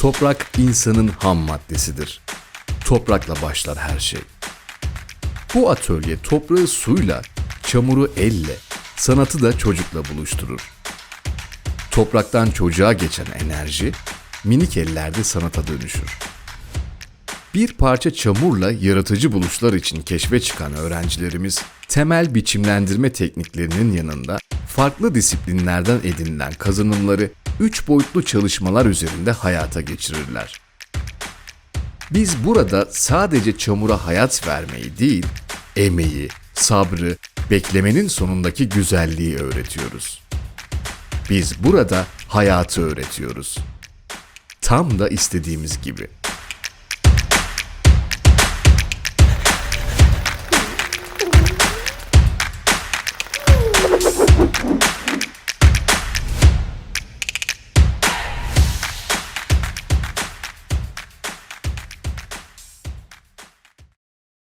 Toprak insanın ham maddesidir. Toprakla başlar her şey. Bu atölye toprağı suyla, çamuru elle, sanatı da çocukla buluşturur. Topraktan çocuğa geçen enerji, minik ellerde sanata dönüşür. Bir parça çamurla yaratıcı buluşlar için keşfe çıkan öğrencilerimiz, temel biçimlendirme tekniklerinin yanında farklı disiplinlerden edinilen kazanımları üç boyutlu çalışmalar üzerinde hayata geçirirler. Biz burada sadece çamura hayat vermeyi değil, emeği, sabrı, beklemenin sonundaki güzelliği öğretiyoruz. Biz burada hayatı öğretiyoruz. Tam da istediğimiz gibi.